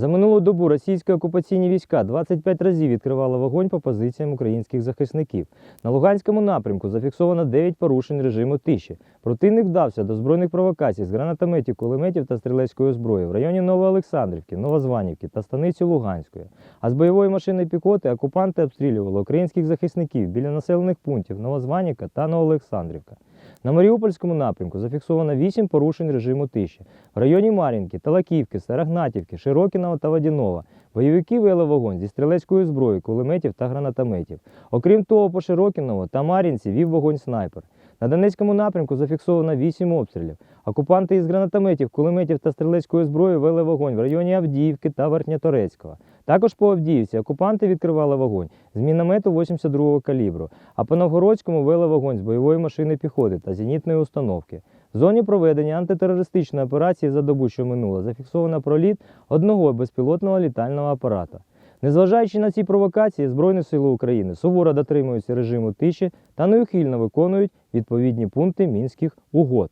За минулу добу російські окупаційні війська 25 разів відкривали вогонь по позиціям українських захисників. На Луганському напрямку зафіксовано 9 порушень режиму тиші. Противник вдався до збройних провокацій з гранатометів, кулеметів та стрілецької зброї в районі Новоолександрівки, Новозванівки та станиці Луганської. А з бойової машини піхоти окупанти обстрілювали українських захисників біля населених пунктів Новозванівка та Новоолександрівка. На Маріупольському напрямку зафіксовано 8 порушень режиму тиші. В районі Мар'їнки, Талаківки, Старогнатівки, Широкіного та Вадінова. бойовики вели вогонь зі стрілецької зброї, кулеметів та гранатометів. Окрім того, по Широкіного та Мар'їнці вів вогонь снайпер. На Донецькому напрямку зафіксовано 8 обстрілів. Окупанти із гранатометів, кулеметів та стрілецької зброї вели вогонь в районі Авдіївки та Верхньоторецького. Також по Авдіївці окупанти відкривали вогонь з міномету 82-го калібру, а по Новгородському вели вогонь з бойової машини піхоти та зенітної установки. В зоні проведення антитерористичної операції за добу, що минула, зафіксовано проліт одного безпілотного літального апарата. Незважаючи на ці провокації, Збройні Сили України суворо дотримуються режиму тиші та неухильно виконують відповідні пункти мінських угод.